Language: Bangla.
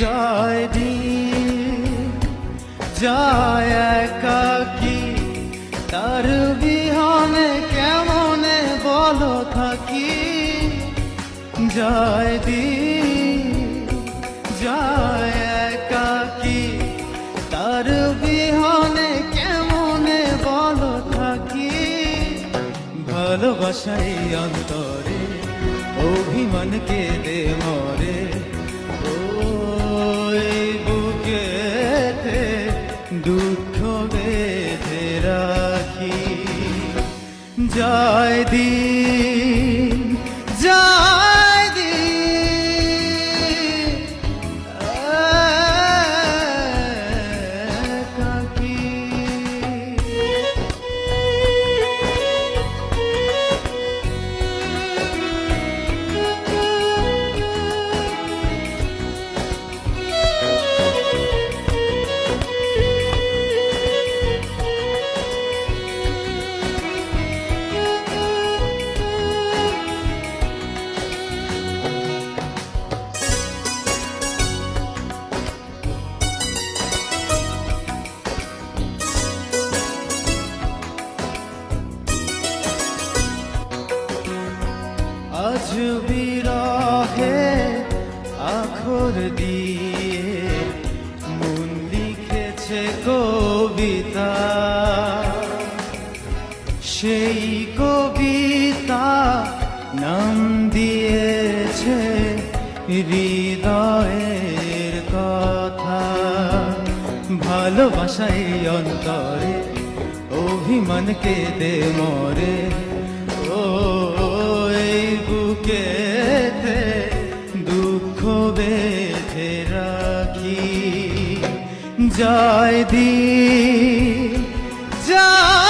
যায় দিন, যায় একাকি তার বিহনে কেমনে বলো থাকি? যায় দিন, যায় একাকি তার বিহনে কেমনে বলো থাকি? ভালোবাসাই অন্তরে অভিমান কে দে জয় দিন। আজ বিরহে আখর দিয়ে মন লিখেছে কবিতা। সেই কবিতা নাম দিয়েছে কথা। ভালোবাসাই অন্তরে অভিমানকে দে মরে। বুকেতে দুঃখ বেঁধে রাখি? জয় দি জয়